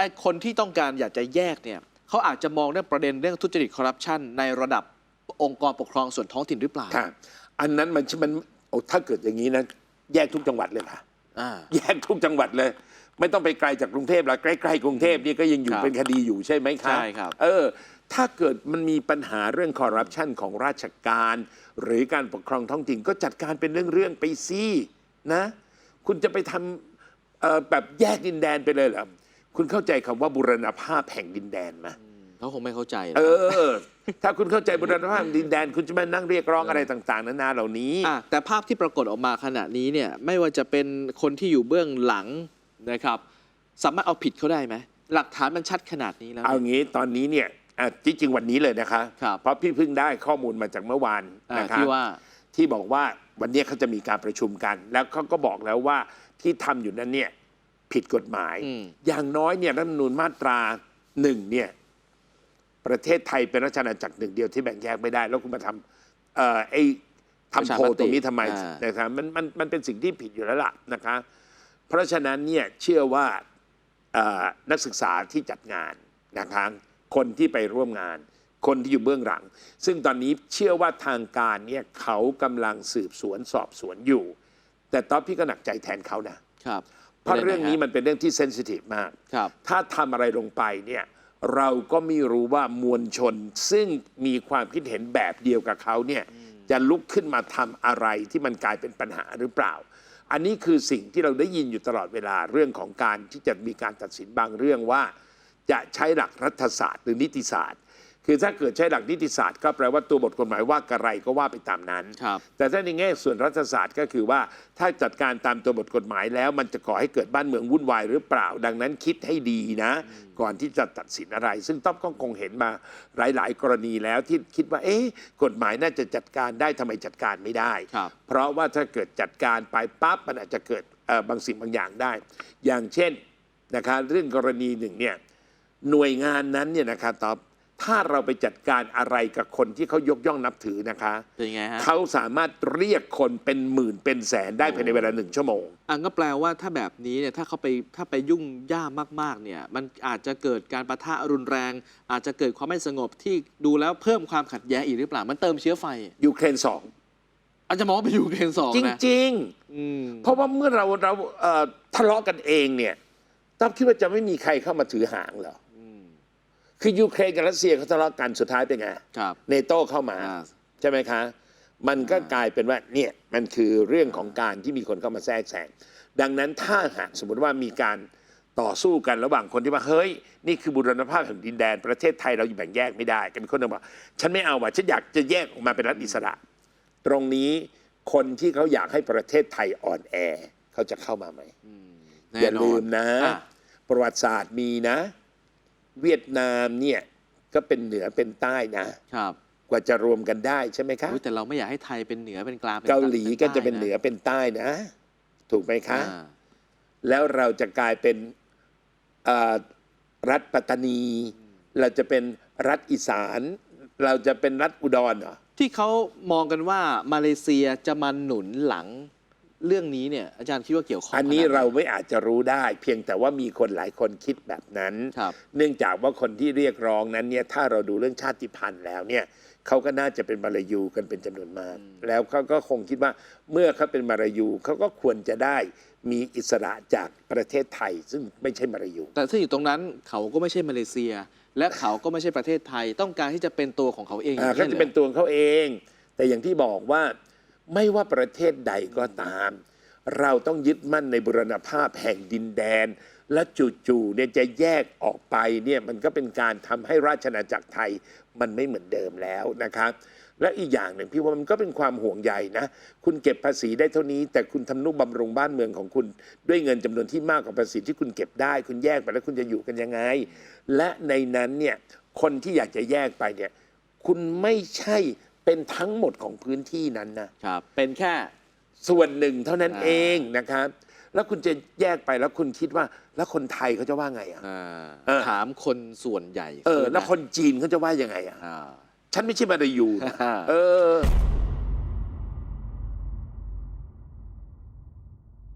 อ้คนที่ต้องการอยากจะแยกเนี่ยเขาอาจจะมองเรื่องประเด็นเรื่องทุจริตคอร์รัปชันในระดับองค์กรปกครองส่วนท้องถิ่นหรือเปล่าค่ะอันนั้นมันมันโอ้ถ้าเกิดอย่างนี้นะแยกทุกจังหวัดเลยค่ะอ่า แยกทุกจังหวัดเลย ไม่ต้องไปไกลจากกรุงเทพหรอกใกล้ๆกรุงเทพนี่ก็ยังอยู่ครับเป็นคดีอยู่ใช่ไหมครับใช่ครับ เออ ถ้าเกิดมันมีปัญหาเรื่องคอร์รัปชันของราชการ หรือการปกครองท้องถิ่นก็จัดการเป็นเรื่องๆไปสินะ คุณจะไปทำเอ่อแบบแยกดินแดนไปเลยเหรอ คุณเข้าใจคำว่าบุรณภาพแห่งดินแดนไหมเขาคงไม่เข้าใจนะเออ ถ้าคุณเข้าใจบุรณภาพแห่งดินแดน คุณจะมานั่งเรียกร้องอะไรต่างๆนานาเหล่านี้อะแต่ภาพที่ปรากฏออกมาขณะนี้เนี่ยไม่ว่าจะเป็นคนที่อยู่เบื้องหลังนะครับ สามารถเอาผิดเขาได้ไหม หลักฐานมันชัดขนาดนี้แล้ว เอางี้ตอนนี้เนี่ยอะจริงๆวันนี้เลยนะคะ ครับ เพราะพี่เพิ่งได้ข้อมูลมาจากเมื่อวานอ่านะคะ ที่ว่า ที่บอกว่าวันนี้เขาจะมีการประชุมกัน แล้วเขาก็บอกแล้วว่าที่ทำอยู่นั้นเนี่ย ผิดกฎหมายอืมอย่างน้อยเนี่ยรัฐธรรมนูญมาตราหนึ่งเนี่ยประเทศไทยเป็นราชอาณาจักรหนึ่งเดียวที่แบ่งแยกไม่ได้ แล้วคุณมาทำเอ่อไอ้ทำโพลตรงนี้ทำไมอ่านนะครับมันมันมันเป็นสิ่งที่ผิดอยู่แล้วล่ะนะคะเพราะฉะนั้นเนี่ยเชื่อว่าเอ่อนักศึกษาที่จัดงานนะคะคนที่ไปร่วมงาน คนที่อยู่เบื้องหลัง ซึ่งตอนนี้เชื่อว่าทางการเนี่ยเขากำลังสืบสวนสอบสวนอยู่ แต่ตอนพี่ก็หนักใจแทนเขานะครับ เพราะเรื่องนี้มันเป็นเรื่องที่เซนซิทีฟมาก ครับ ถ้าทำอะไรลงไปเนี่ยเราก็ไม่รู้ว่ามวลชนซึ่งมีความคิดเห็นแบบเดียวกับเขาเนี่ยจะลุกขึ้นมาทำอะไรที่มันกลายเป็นปัญหาหรือเปล่า อันนี้คือสิ่งที่เราได้ยินอยู่ตลอดเวลาเรื่องของการที่จะมีการตัดสินบางเรื่องว่า จะใช้หลักรัฐศาสตร์หรือนิติศาสตร์ คือถ้าเกิดใช้หลักนิติศาสตร์ก็แปลว่าตัวบทกฎหมายว่ากระไรก็ว่าไปตามนั้น ครับ แต่ถ้าในแง่ส่วนรัฐศาสตร์ก็คือว่าถ้าจัดการตามตัวบทกฎหมายแล้วมันจะก่อให้เกิดบ้านเมืองวุ่นวายหรือเปล่า ดังนั้นคิดให้ดีนะ ก่อนที่จะตัดสินอะไร ซึ่งต๊อบก็คงเห็นมาหลาย ๆ กรณีแล้วที่คิดว่า เอ๊ะกฎหมายน่าจะจัดการได้ทำไมจัดการไม่ได้ ครับ เพราะว่าถ้าเกิดจัดการไปปั๊บมันอาจจะเกิดเอ่อบางสิ่งบางอย่างได้ อย่างเช่นนะคะเรื่องกรณีหนึ่งเนี่ยหน่วยงานนั้นเนี่ยนะคะตอบ ถ้าเราไปจัดการอะไรกับคนที่เขายกย่องนับถือนะคะเป็นไงฮะเขาสามารถเรียกคนเป็นหมื่นเป็นแสนได้ภายในเวลาหนึ่งชั่วโมง อันก็แปลว่าถ้าแบบนี้เนี่ยถ้าเขาไปถ้าไปยุ่งย่ามมากๆเนี่ยมันอาจจะเกิดการประทะรุนแรง อาจจะเกิดความไม่สงบที่ดูแล้วเพิ่มความขัดแย้งอีกหรือเปล่ามันเติมเชื้อไฟ ยูเครนสองอาจจะมองว่าเป็นยูเครนสองจนะริง อืม ๆ เพราะว่าเมื่อเราเราเอ่อทะเลาะกันเองเนี่ยตั้มคิดว่าจะไม่มีใครเข้ามาถือหางเหรออืม คือยูเครนกับรัสเซียเขาทะเลาะกันสุดท้ายเป็นไงครับเนโต้เข้ามา อ่า ใช่ไหมคะ มันก็อ่ากลายเป็นว่าเนี่ยมันคือเรื่องของการที่มีคนเข้ามาแทรกแซงดังนั้นถ้าหากสมมติว่ามีการต่อสู้กันระหว่างคนที่ว่าเฮ้ย นี่คือบุรณภาพแห่งดินแดนประเทศไทยเราอยู่แบ่งแยกไม่ได้กันคนหนึงบอกฉันไม่เอาว่ะฉันอยากจะแยกออกมาเป็นรัฐอิสระ ตรงนี้คนที่เขาอยากให้ประเทศไทยอ่อนแอเขาจะเข้ามาไหมอืมอแน่ย่านอลืนมนะ อะประวัติศาสตร์มีนะ เวียดนามเนี่ยก็เป็นเหนือเป็นใต้นะครับกว่าจะรวมกันได้ใช่ไหมคะอุ๊ยแต่เราไม่อยากให้ไทยเป็นเหนือเป็นกลางนเกาหลีก็จะเป็นใต้เหนือเป็นใต้นะ ถูกไหมคะอ่าแล้วเราจะกลายเป็นเอ่อรัฐปัตตานี เราจะเป็นรัฐอีสาน เราจะเป็นรัฐอุดรเหรอที่เขามองกันว่ามาเลเซียจะมาหนุนหลัง เรื่องนี้เนี่ยอาจารย์คิดว่าเกี่ยวข้องอันนี้ขดไหเราไม่อาจจะรู้ได้ เพียงแต่ว่ามีคนหลายคนคิดแบบนั้นครับเนื่องจากว่าคนที่เรียกร้องนั้นเนี่ยถ้าเราดูเรื่องชาติพันธุ์แล้วเนี่ยเขาก็น่าจะเป็นมาลายูกันเป็นจำนวนมาก แล้วเขาก็คงคิดว่าเมื่อเขาเป็นมาลายูเขาก็ควรจะได้มีอิสระจากประเทศไทย ซึ่งไม่ใช่มาลายู แต่ถ้าอยู่ตรงนั้นเขาก็ไม่ใช่มาเลเซีย และเขาก็ไม่ใช่ประเทศไทย ต้องการที่จะเป็นตัวของเขาเองอ่าอย่งเขานี้จะหรอเป็นตัวของเขาเอง แต่อย่างที่บอกว่า ไม่ว่าประเทศใดก็ตาม เราต้องยึดมั่นในบุรณภาพแห่งดินแดน และจู่ๆเนี่ยจะแยกออกไปเนี่ยมันก็เป็นการทำให้ราชอาณาจักรไทยมันไม่เหมือนเดิมแล้วนะครับและอีกอย่างหนึ่งพี่ว่ามันก็เป็นความห่วงใยนะ คุณเก็บภาษีได้เท่านี้ แต่คุณทำนุบำรุงบ้านเมืองของคุณ ด้วยเงินจำนวนที่มากกว่าภาษีที่คุณเก็บได้ คุณแยกไปแล้วคุณจะอยู่กันยังไง และในนั้นเนี่ยคนที่อยากจะแยกไปเนี่ยคุณไม่ใช่ เป็นทั้งหมดของพื้นที่นั้นนะครับ เป็นแค่ ส่วนหนึ่งเท่านั้นอ่า เองนะครับ แล้วคุณจะแยกไปแล้วคุณคิดว่า แล้วคนไทยเขาจะว่าไงอะ อ่าเออ ถามคนส่วนใหญ่เออขาะแล้วคนจีนเขาจะว่ายังไงอะ อ่า ฉันไม่ใช่มาลายูนะอ่าเออ